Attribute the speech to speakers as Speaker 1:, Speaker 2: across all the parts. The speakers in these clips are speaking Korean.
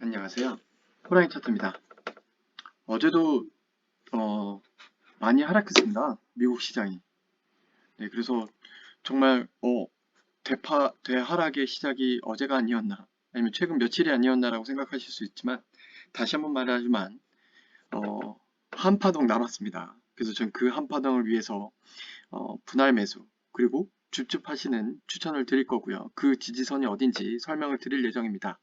Speaker 1: 안녕하세요. 호랑이 차트입니다. 어제도 어, 많이 하락했습니다. 미국 시장이. 네, 그래서 정말 어, 대파 대하락의 시작이 어제가 아니었나, 아니면 최근 며칠이 아니었나라고 생각하실 수 있지만 다시 한번 말하지만 어, 한 파동 남았습니다. 그래서 전 그 한 파동을 위해서 어, 분할 매수 그리고 줍줍 하시는 추천을 드릴 거고요. 그 지지선이 어딘지 설명을 드릴 예정입니다.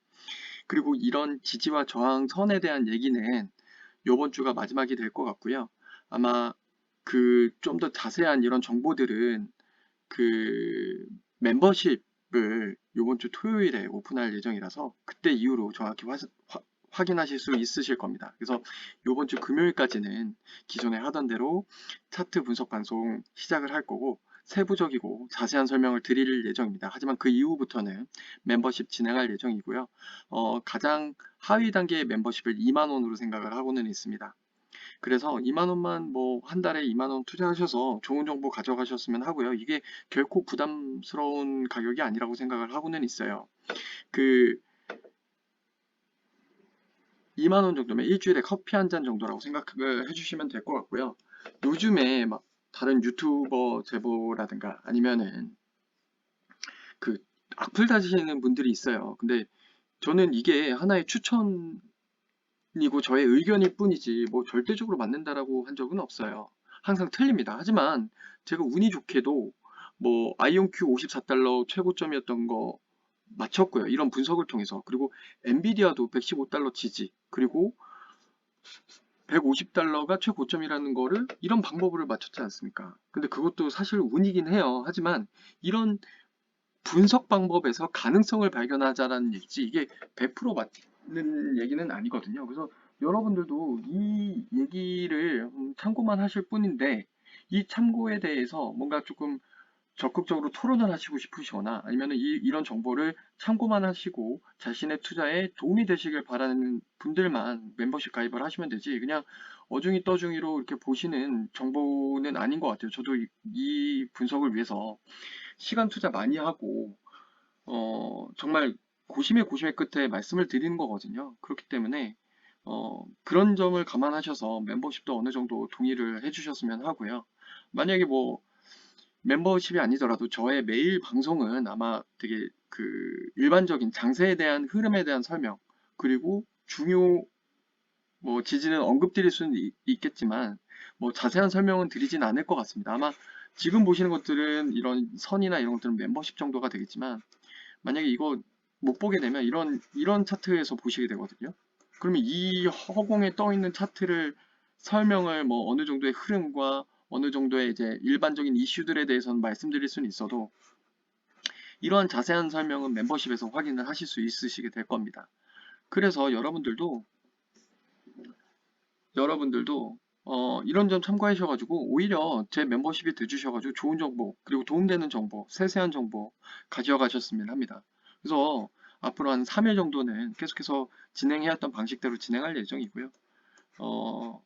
Speaker 1: 그리고 이런 지지와 저항선에 대한 얘기는 이번 주가 마지막이 될 것 같고요. 아마 그 좀 더 자세한 이런 정보들은 그 멤버십을 이번 주 토요일에 오픈할 예정이라서 그때 이후로 정확히 화, 화, 확인하실 수 있으실 겁니다. 그래서 이번 주 금요일까지는 기존에 하던 대로 차트 분석 방송 시작을 할 거고 세부적이고 자세한 설명을 드릴 예정입니다. 하지만 그 이후부터는 멤버십 진행할 예정이고요. 어, 가장 하위 단계의 멤버십을 2만 원으로 생각을 하고는 있습니다. 그래서 2만 원만 뭐 한 달에 2만 원 투자하셔서 좋은 정보 가져가셨으면 하고요. 이게 결코 부담스러운 가격이 아니라고 생각을 하고는 있어요. 그 2만 원 정도면 일주일에 커피 한 잔 정도라고 생각을 해주시면 될 것 같고요. 요즘에 막 다른 유튜버 제보라든가 아니면은 그 악플 다시는 분들이 있어요. 근데 저는 이게 하나의 추천이고 저의 의견일 뿐이지 뭐 절대적으로 맞는다라고 한 적은 없어요. 항상 틀립니다. 하지만 제가 운이 좋게도 뭐 아이온큐 54달러 최고점이었던 거 맞췄고요. 이런 분석을 통해서 그리고 엔비디아도 115달러 지지 그리고 150달러가 최고점이라는 거를 이런 방법으로 맞췄지 않습니까? 근데 그것도 사실 운이긴 해요. 하지만 이런 분석 방법에서 가능성을 발견하자라는 얘기지 이게 100% 맞는 얘기는 아니거든요. 그래서 여러분들도 이 얘기를 음, 참고만 하실 뿐인데 이 참고에 대해서 뭔가 조금 적극적으로 토론을 하시고 싶으시거나 아니면 이, 이런 정보를 참고만 하시고 자신의 투자에 도움이 되시길 바라는 분들만 멤버십 가입을 하시면 되지 그냥 어중이 떠중이로 이렇게 보시는 정보는 아닌 것 같아요. 저도 이, 이 분석을 위해서 시간 투자 많이 하고 어, 정말 고심의 고심의 끝에 말씀을 드리는 거거든요. 그렇기 때문에 어, 그런 점을 감안하셔서 멤버십도 어느 정도 동의를 해주셨으면 하고요. 만약에 뭐 멤버십이 아니더라도 저의 매일 방송은 아마 되게 그 일반적인 장세에 대한 흐름에 대한 설명 그리고 중요 뭐 지지는 언급드릴 수는 있, 있겠지만 뭐 자세한 설명은 드리진 않을 것 같습니다. 아마 지금 보시는 것들은 이런 선이나 이런 것들은 멤버십 정도가 되겠지만 만약에 이거 못 보게 되면 이런 이런 차트에서 보시게 되거든요. 그러면 이 허공에 떠 있는 차트를 설명을 뭐 어느 정도의 흐름과 어느 정도의 이제 일반적인 이슈들에 대해서는 말씀드릴 수는 있어도 이러한 자세한 설명은 멤버십에서 확인을 하실 수 있으시게 될 겁니다. 그래서 여러분들도 여러분들도 어, 이런 점 참고하셔가지고 오히려 제 멤버십이 돼주셔가지고 좋은 정보 그리고 도움되는 정보 세세한 정보 가져가셨으면 합니다. 그래서 앞으로 한 3일 정도는 계속해서 진행해왔던 방식대로 진행할 예정이고요. 어,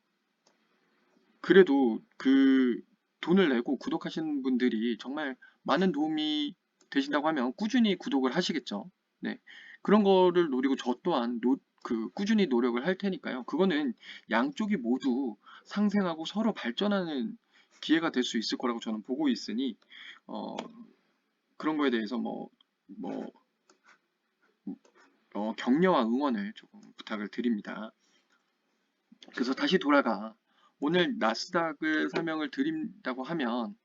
Speaker 1: 그래도 그 돈을 내고 구독하시는 분들이 정말 많은 도움이 되신다고 하면 꾸준히 구독을 하시겠죠. 네. 그런 거를 노리고 저 또한 노, 그 꾸준히 노력을 할 테니까요. 그거는 양쪽이 모두 상생하고 서로 발전하는 기회가 될 수 있을 거라고 저는 보고 있으니 어, 그런 거에 대해서 뭐, 뭐 어, 격려와 응원을 조금 부탁을 드립니다. 그래서 다시 돌아가 오늘 나스닥을 설명을 드린다고 하면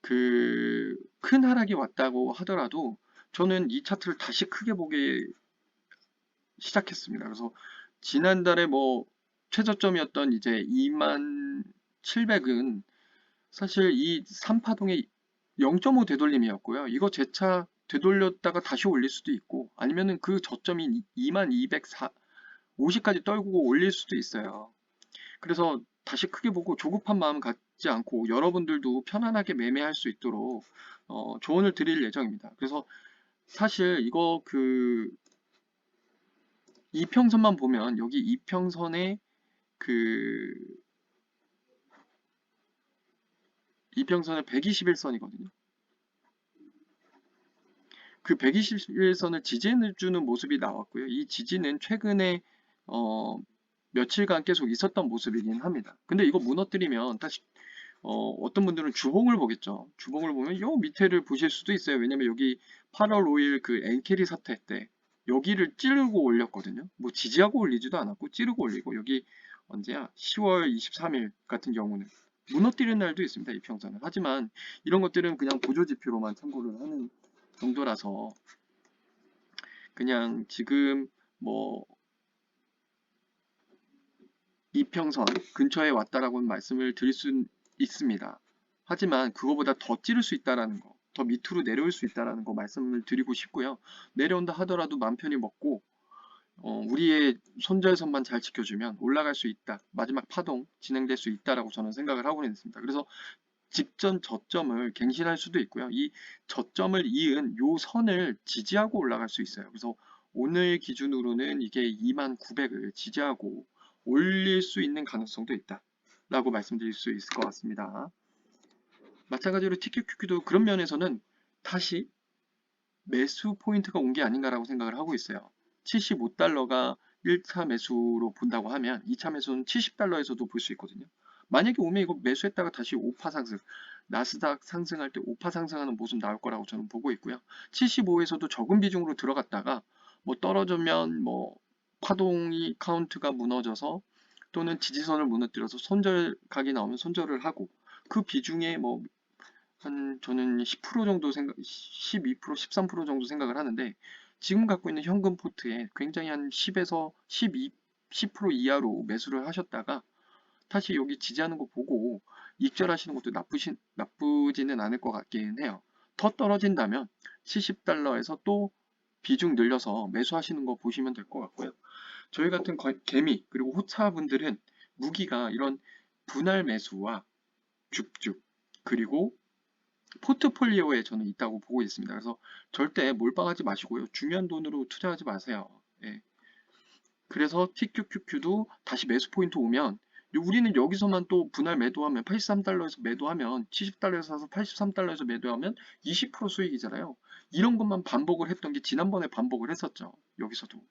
Speaker 1: 그 큰 하락이 왔다고 하더라도 저는 이 차트를 다시 크게 보기 시작했습니다. 그래서 지난달에 뭐 최저점이었던 이제 2만 700은 사실 이 3파동의 0.5 되돌림이었고요. 이거 재차 되돌렸다가 다시 올릴 수도 있고 아니면은 그 저점이 2만 250까지 떨구고 올릴 수도 있어요. 그래서 다시 크게 보고 조급한 마음 갖지 않고 여러분들도 편안하게 매매할 수 있도록 어, 조언을 드릴 예정입니다. 그래서 사실 이거 그 이평선만 보면 여기 이평선에 그 이평선의 121선이거든요. 그 121선을 지지해주는 모습이 나왔고요. 이 지지는 최근에 어, 며칠간 계속 있었던 모습이긴 합니다. 근데 이거 무너뜨리면 다시 어, 어떤 분들은 주봉을 보겠죠. 주봉을 보면 요 밑에를 보실 수도 있어요. 왜냐면 여기 8월 5일 그 엔캐리 사태 때 여기를 찌르고 올렸거든요. 뭐 지지하고 올리지도 않았고 찌르고 올리고 여기 언제야? 10월 23일 같은 경우는 무너뜨리는 날도 있습니다. 이평선은. 하지만 이런 것들은 그냥 보조지표로만 참고를 하는 정도라서 그냥 지금 뭐 이평선 근처에 왔다라고 말씀을 드릴 수 있습니다. 하지만 그거보다 더 찌를 수 있다라는 거, 더 밑으로 내려올 수 있다라는 거 말씀을 드리고 싶고요. 내려온다 하더라도 맘 편히 먹고 어, 우리의 손절선만 잘 지켜주면 올라갈 수 있다. 마지막 파동 진행될 수 있다라고 저는 생각을 하고 있습니다. 그래서 직전 저점을 갱신할 수도 있고요. 이 저점을 이은 요 선을 지지하고 올라갈 수 있어요. 그래서 오늘 기준으로는 이게 2900을 지지하고 올릴 수 있는 가능성도 있다. 라고 말씀드릴 수 있을 것 같습니다. 마찬가지로 TQQQ도 그런 면에서는 다시 매수 포인트가 온 게 아닌가라고 생각을 하고 있어요. 75달러가 1차 매수로 본다고 하면 2차 매수는 70달러에서도 볼 수 있거든요. 만약에 오면 이거 매수했다가 다시 5파 상승, 나스닥 상승할 때 5파 상승하는 모습 나올 거라고 저는 보고 있고요. 75에서도 적은 비중으로 들어갔다가 뭐 떨어지면 뭐 파동이 카운트가 무너져서 또는 지지선을 무너뜨려서 손절 각이 나오면 손절을 하고 그 비중에 뭐 한 저는 10% 정도 생각 12% 13% 정도 생각을 하는데 지금 갖고 있는 현금 포트에 굉장히 한 10에서 12 10% 이하로 매수를 하셨다가 다시 여기 지지하는 거 보고 입절하시는 것도 나쁘신 나쁘지는 않을 것 같긴 해요. 더 떨어진다면 70달러에서 또 비중 늘려서 매수하시는 거 보시면 될 것 같고요. 저희 같은 거- 개미 그리고 호차분들은 무기가 이런 분할 매수와 죽죽 그리고 포트폴리오에 저는 있다고 보고 있습니다. 그래서 절대 몰빵하지 마시고요. 중요한 돈으로 투자하지 마세요. 예. 그래서 TQQQ도 다시 매수 포인트 오면 우리는 여기서만 또 분할 매도하면 83달러에서 매도하면 70달러에서 사서 83달러에서 매도하면 20% 수익이잖아요. 이런 것만 반복을 했던 게 지난번에 반복을 했었죠. 여기서도.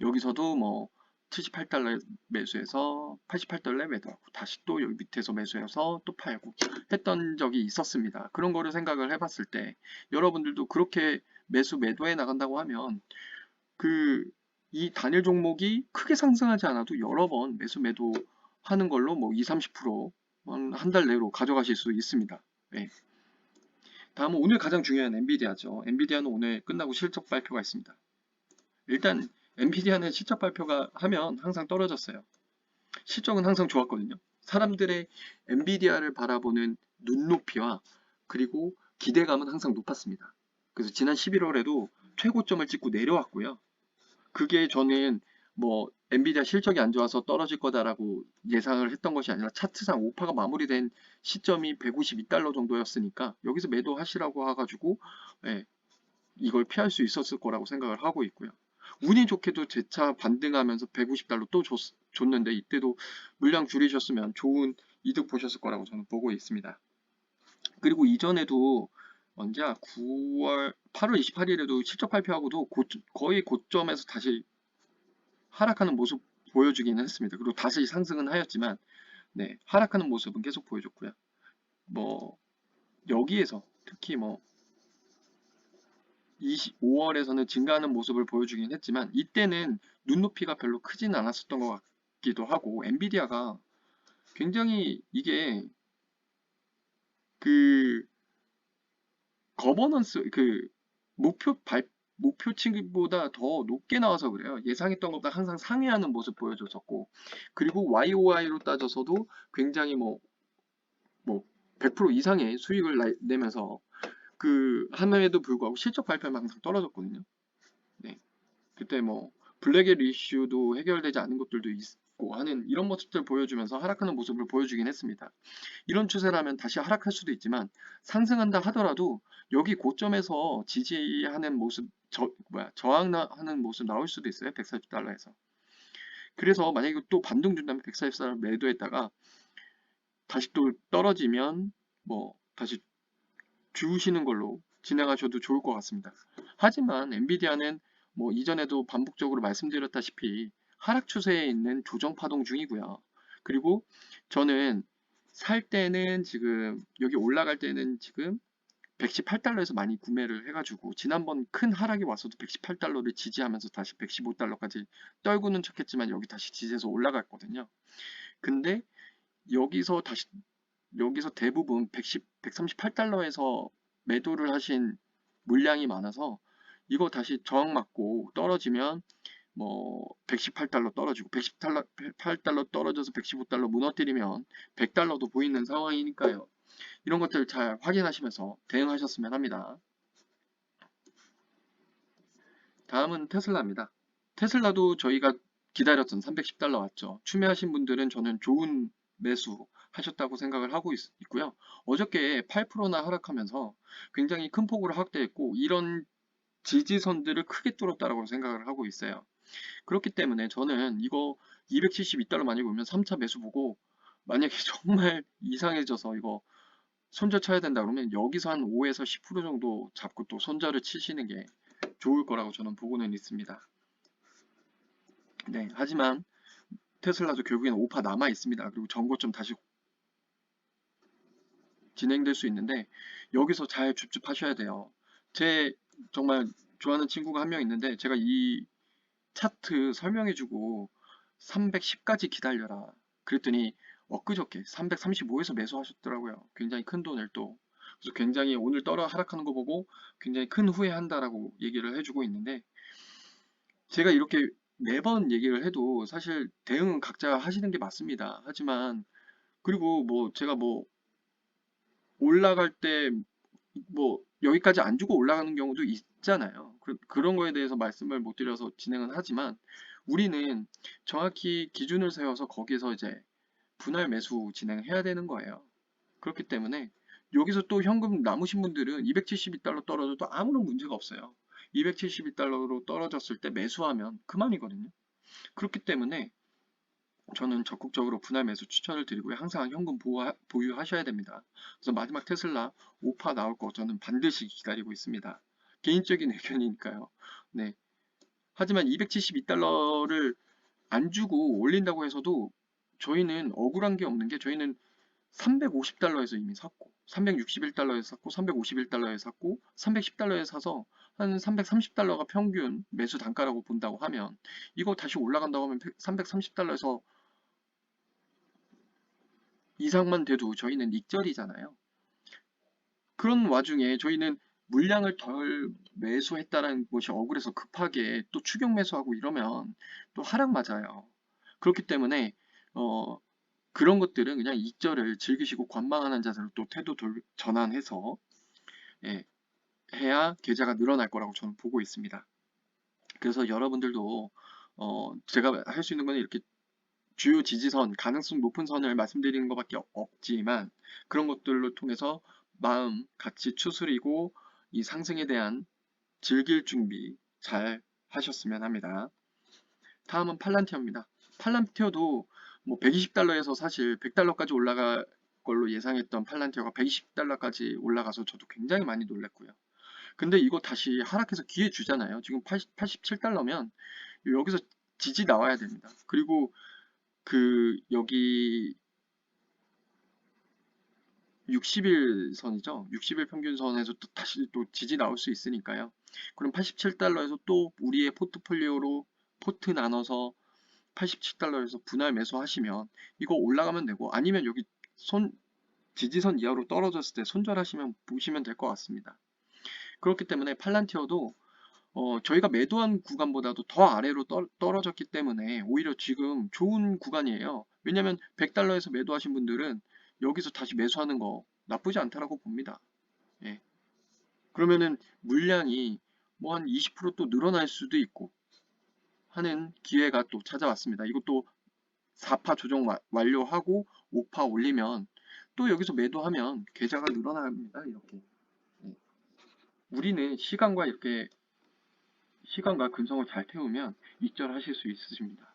Speaker 1: 여기서도 뭐 78달러에 매수해서 88달러에 매도하고 다시 또 여기 밑에서 매수해서 또 팔고 했던 적이 있었습니다. 그런 거를 생각을 해봤을 때 여러분들도 그렇게 매수 매도해 나간다고 하면 그 이 단일 종목이 크게 상승하지 않아도 여러 번 매수 매도 하는 걸로 뭐 2, 30%한 달 내로 가져가실 수 있습니다. 네. 다음은 오늘 가장 중요한 엔비디아죠. 엔비디아는 오늘 끝나고 실적 발표가 있습니다. 일단 엔비디아는 실적 발표가 하면 항상 떨어졌어요. 실적은 항상 좋았거든요. 사람들의 엔비디아를 바라보는 눈높이와 그리고 기대감은 항상 높았습니다. 그래서 지난 11월에도 최고점을 찍고 내려왔고요. 그게 저는 뭐 엔비디아 실적이 안 좋아서 떨어질 거다라고 예상을 했던 것이 아니라 차트상 5파가 마무리된 시점이 152달러 정도였으니까 여기서 매도하시라고 해가지고 예, 이걸 피할 수 있었을 거라고 생각을 하고 있고요. 운이 좋게도 재차 반등하면서 150달러 또 줬, 줬는데 이때도 물량 줄이셨으면 좋은 이득 보셨을 거라고 저는 보고 있습니다. 그리고 이전에도 언제야 9월 8월 28일에도 실적 발표하고도 고, 거의 고점에서 다시 하락하는 모습 보여주기는 했습니다. 그리고 다시 상승은 하였지만 네, 하락하는 모습은 계속 보여줬고요. 뭐 여기에서 특히 뭐 25월에서는 증가하는 모습을 보여주긴 했지만 이때는 눈높이가 별로 크진 않았었던 것 같기도 하고 엔비디아가 굉장히 이게 그 거버넌스 그 목표 발 목표치보다 더 높게 나와서 그래요. 예상했던 것보다 항상 상회하는 모습 보여줬었고 그리고 YOY로 따져서도 굉장히 뭐 뭐 100% 이상의 수익을 나- 내면서 그 함에도 불구하고 실적 발표만 항상 떨어졌거든요. 네. 그때 뭐 블랙의 이슈도 해결되지 않은 것들도 있고 하는 이런 모습들 보여주면서 하락하는 모습을 보여주긴 했습니다. 이런 추세라면 다시 하락할 수도 있지만 상승한다 하더라도 여기 고점에서 지지하는 모습 저 뭐야 저항하는 모습 나올 수도 있어요. 140달러에서. 그래서 만약에 또 반등 준다면 140달러 매도했다가 다시 또 떨어지면 뭐 다시 주시는 걸로 진행하셔도 좋을 것 같습니다. 하지만 엔비디아는 뭐 이전에도 반복적으로 말씀드렸다시피 하락 추세에 있는 조정 파동 중이고요. 그리고 저는 살 때는 지금 여기 올라갈 때는 지금 118달러에서 많이 구매를 해가지고 지난번 큰 하락이 왔어도 118달러를 지지하면서 다시 115달러까지 떨구는 척했지만 여기 다시 지지해서 올라갔거든요. 근데 여기서 다시 여기서 대부분 110, 138달러에서 매도를 하신 물량이 많아서 이거 다시 저항 맞고 떨어지면 뭐 118달러 떨어지고 118달러 8달러 떨어져서 115달러 무너뜨리면 100달러도 보이는 상황이니까요. 이런 것들 잘 확인하시면서 대응하셨으면 합니다. 다음은 테슬라입니다. 테슬라도 저희가 기다렸던 310달러 왔죠. 추매하신 분들은 저는 좋은 매수 하셨다고 생각을 하고 있, 고요 어저께 8%나 하락하면서 굉장히 큰 폭으로 확대했고 이런 지지선들을 크게 뚫었다고 생각을 하고 있어요. 그렇기 때문에 저는 이거 272달러 많이 보면 3차 매수 보고 만약에 정말 이상해져서 이거 손절 쳐야 된다 그러면 여기서 한 5에서 10% 정도 잡고 또 손절을 치시는 게 좋을 거라고 저는 보고는 있습니다. 네, 하지만 테슬라도 결국에는 5파 남아 있습니다. 그리고 전고점 다시 진행될 수 있는데 여기서 잘 줍줍하셔야 돼요. 제 정말 좋아하는 친구가 한 명 있는데 제가 이 차트 설명해주고 310까지 기다려라. 그랬더니 엊그저께 335에서 매수하셨더라고요. 굉장히 큰 돈을 또. 그래서 굉장히 오늘 떨어 하락하는 거 보고 굉장히 큰 후회한다라고 얘기를 해주고 있는데 제가 이렇게 매번 얘기를 해도 사실 대응은 각자 하시는 게 맞습니다. 하지만 그리고 뭐 제가 뭐 올라갈 때 뭐 여기까지 안 주고 올라가는 경우도 있잖아요. 그, 그런 거에 대해서 말씀을 못 드려서 진행은 하지만 우리는 정확히 기준을 세워서 거기서 이제 분할 매수 진행해야 되는 거예요. 그렇기 때문에 여기서 또 현금 남으신 분들은 272달러 떨어져도 아무런 문제가 없어요. 272달러로 떨어졌을 때 매수하면 그만이거든요. 그렇기 때문에 저는 적극적으로 분할 매수 추천을 드리고요. 항상 현금 보호, 보유하셔야 됩니다. 그래서 마지막 테슬라 5파 나올 거 저는 반드시 기다리고 있습니다. 개인적인 의견이니까요. 네. 하지만 272달러를 안 주고 올린다고 해서도 저희는 억울한 게 없는 게 저희는 350달러에서 이미 샀고 361달러에 샀고 351달러에 샀고 310달러에 사서 한 330달러가 평균 매수 단가라고 본다고 하면 이거 다시 올라간다고 하면 330달러에서 이상만 돼도 저희는 익절이잖아요. 그런 와중에 저희는 물량을 덜 매수했다는 것이 억울해서 급하게 또 추격 매수하고 이러면 또 하락 맞아요. 그렇기 때문에 어 그런 것들은 그냥 익절을 즐기시고 관망하는 자세로 또 태도 돌, 전환해서 예, 해야 계좌가 늘어날 거라고 저는 보고 있습니다. 그래서 여러분들도 어 제가 할 수 있는 건 이렇게 주요 지지선, 가능성 높은 선을 말씀드리는 것밖에 없지만 그런 것들로 통해서 마음 같이 추스리고 이 상승에 대한 즐길 준비 잘 하셨으면 합니다. 다음은 팔란티어입니다. 팔란티어도 뭐 120달러에서 사실 100달러까지 올라갈 걸로 예상했던 팔란티어가 120달러까지 올라가서 저도 굉장히 많이 놀랐고요. 근데 이거 다시 하락해서 기회 주잖아요. 지금 80, 87달러면 여기서 지지 나와야 됩니다. 그리고 그 여기 60일 선이죠. 60일 평균 선에서 또 다시 또 지지 나올 수 있으니까요. 그럼 87달러에서 또 우리의 포트폴리오로 포트 나눠서 87달러에서 분할 매수하시면 이거 올라가면 되고 아니면 여기 손 지지선 이하로 떨어졌을 때 손절하시면 보시면 될 것 같습니다. 그렇기 때문에 팔란티어도 어, 저희가 매도한 구간보다도 더 아래로 떠, 떨어졌기 때문에 오히려 지금 좋은 구간이에요. 왜냐면 100달러에서 매도하신 분들은 여기서 다시 매수하는 거 나쁘지 않다라고 봅니다. 예. 그러면은 물량이 뭐 한 20%또 늘어날 수도 있고 하는 기회가 또 찾아왔습니다. 이것도 4파 조정 완료하고 5파 올리면 또 여기서 매도하면 계좌가 늘어납니다. 이렇게. 예. 우리는 시간과 이렇게 시간과 근성을 잘 태우면 익절하실 수 있으십니다.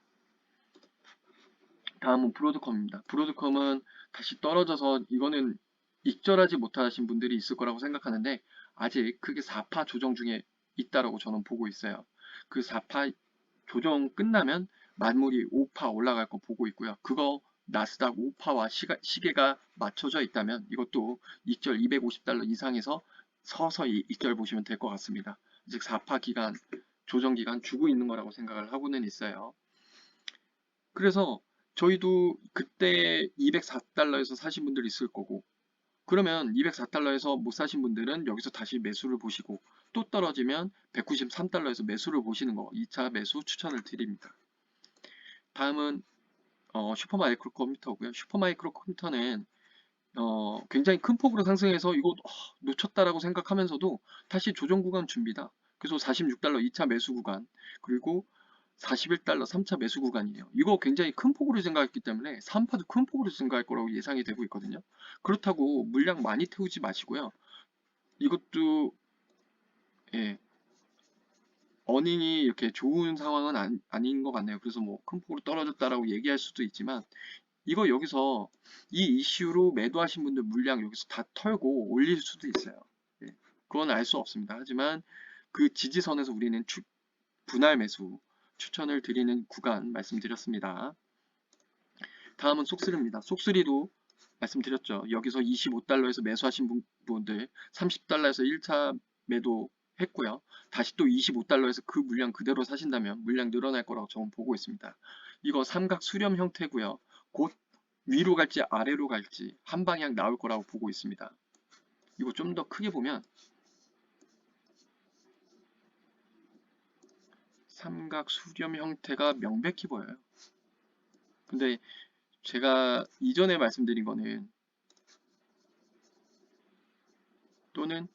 Speaker 1: 다음은 브로드컴입니다. 브로드컴은 다시 떨어져서 이거는 익절하지 못하신 분들이 있을 거라고 생각하는데 아직 크게 4파 조정 중에 있다라고 저는 보고 있어요. 그 4파 조정 끝나면 만물이 5파 올라갈 거 보고 있고요. 그거 나스닥 5파와 시가, 시계가 맞춰져 있다면 이것도 익절 250달러 이상에서 서서히 익절 보시면 될 것 같습니다. 즉 4파 기간, 조정 기간 주고 있는 거라고 생각을 하고는 있어요. 그래서 저희도 그때 204달러에서 사신 분들 있을 거고 그러면 204달러에서 못 사신 분들은 여기서 다시 매수를 보시고 또 떨어지면 193달러에서 매수를 보시는 거 2차 매수 추천을 드립니다. 다음은 어, 슈퍼마이크로 컴퓨터고요. 슈퍼마이크로 컴퓨터는 어, 굉장히 큰 폭으로 상승해서 이거 어, 놓쳤다라고 생각하면서도 다시 조정 구간 준비다. 그래서 46달러 2차 매수 구간 그리고 41달러 3차 매수 구간이에요. 이거 굉장히 큰 폭으로 생각했기 때문에 3파도 큰 폭으로 생각할 거라고 예상이 되고 있거든요. 그렇다고 물량 많이 태우지 마시고요. 이것도 예, 어닝이 이렇게 좋은 상황은 안, 아닌 것 같네요. 그래서 뭐 큰 폭으로 떨어졌다라고 얘기할 수도 있지만 이거 여기서 이 이슈로 매도하신 분들 물량 여기서 다 털고 올릴 수도 있어요. 예, 그건 알 수 없습니다. 하지만 그 지지선에서 우리는 추, 분할 매수 추천을 드리는 구간 말씀드렸습니다. 다음은 속쓰리입니다. 속쓰리도 말씀드렸죠. 여기서 25달러에서 매수하신 분- 분들 30달러에서 1차 매도 했고요. 다시 또 25달러에서 그 물량 그대로 사신다면 물량 늘어날 거라고 저는 보고 있습니다. 이거 삼각 수렴 형태고요. 곧 위로 갈지 아래로 갈지 한 방향 나올 거라고 보고 있습니다. 이거 좀 더 크게 보면 삼각 수렴 형태가 명백히 보여요. 근데 제가 이전에 말씀드린 거는 또는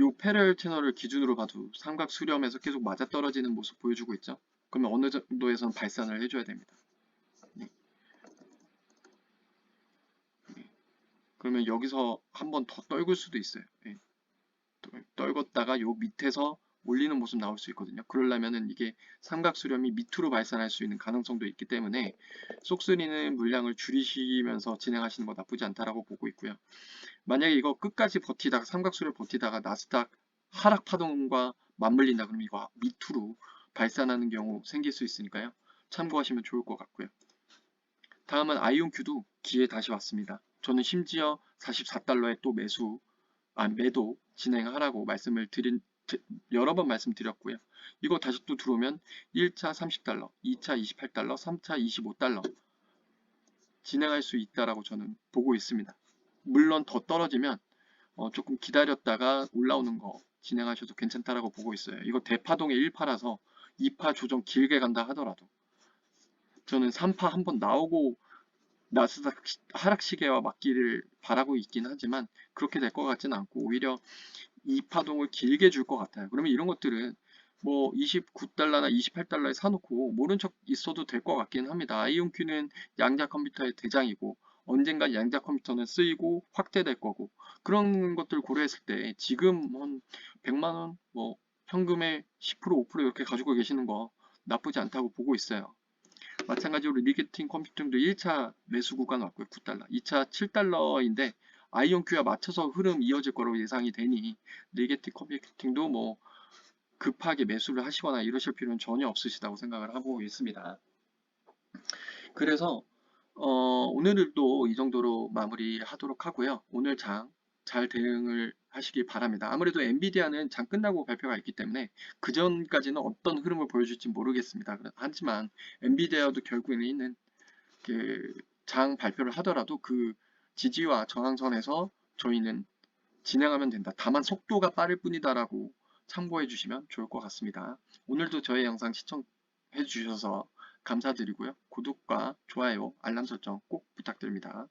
Speaker 1: 요 패럴 채널을 기준으로 봐도 삼각 수렴에서 계속 맞아떨어지는 모습 보여주고 있죠. 그러면 어느 정도에서는 발산을 해줘야 됩니다. 네. 네. 그러면 여기서 한 번 더 떨굴 수도 있어요. 네. 떨- 떨궜다가 요 밑에서 올리는 모습 나올 수 있거든요. 그러려면은 이게 삼각 수렴이 밑으로 발산할 수 있는 가능성도 있기 때문에 쏙쓰리는 물량을 줄이시면서 진행하시는 거 나쁘지 않다라고 보고 있고요. 만약에 이거 끝까지 버티다가 삼각수를 버티다가 나스닥 하락 파동과 맞물린다 그러면 이거 밑으로 발산하는 경우 생길 수 있으니까요. 참고하시면 좋을 것 같고요. 다음은 아이온큐도 기회 다시 왔습니다. 저는 심지어 44달러에 또 매수, 아 매도 진행하라고 말씀을 드린 드- 여러 번 말씀드렸고요. 이거 다시 또 들어오면 1차 30달러, 2차 28달러, 3차 25달러 진행할 수 있다라고 저는 보고 있습니다. 물론 더 떨어지면 어, 조금 기다렸다가 올라오는 거 진행하셔도 괜찮다라고 보고 있어요. 이거 대파동의 1파라서 2파 조정 길게 간다 하더라도 저는 3파 한번 나오고 나스닥 시- 하락 시계와 맞기를 바라고 있긴 하지만 그렇게 될 것 같지는 않고 오히려 2파동을 길게 줄 것 같아요. 그러면 이런 것들은 뭐 29달러나 28달러에 사놓고 모른 척 있어도 될 것 같긴 합니다. 아이온큐는 양자 컴퓨터의 대장이고 언젠가 양자 컴퓨터는 쓰이고 확대될 거고 그런 것들 고려했을 때 지금 한 100만 원 뭐 현금의 10% 5% 이렇게 가지고 계시는 거 나쁘지 않다고 보고 있어요. 마찬가지로 리게팅 컴퓨팅도 1차 매수 구간 왔고요. 9달러. 2차 7달러인데 아이온큐와 맞춰서 흐름 이어질 거라고 예상이 되니 리게팅 컴퓨팅도 뭐 급하게 매수를 하시거나 이러실 필요는 전혀 없으시다고 생각을 하고 있습니다. 그래서 어, 오늘도 이 정도로 마무리하도록 하고요. 오늘 장 잘 대응을 하시길 바랍니다. 아무래도 엔비디아는 장 끝나고 발표가 있기 때문에 그 전까지는 어떤 흐름을 보여줄지 모르겠습니다. 하지만 엔비디아도 결국에는 그장 발표를 하더라도 그 지지와 저항선에서 저희는 진행하면 된다. 다만 속도가 빠를 뿐이다라고 참고해 주시면 좋을 것 같습니다. 오늘도 저의 영상 시청해 주셔서 감사드리고요. 구독과 좋아요, 알람 설정 꼭 부탁드립니다.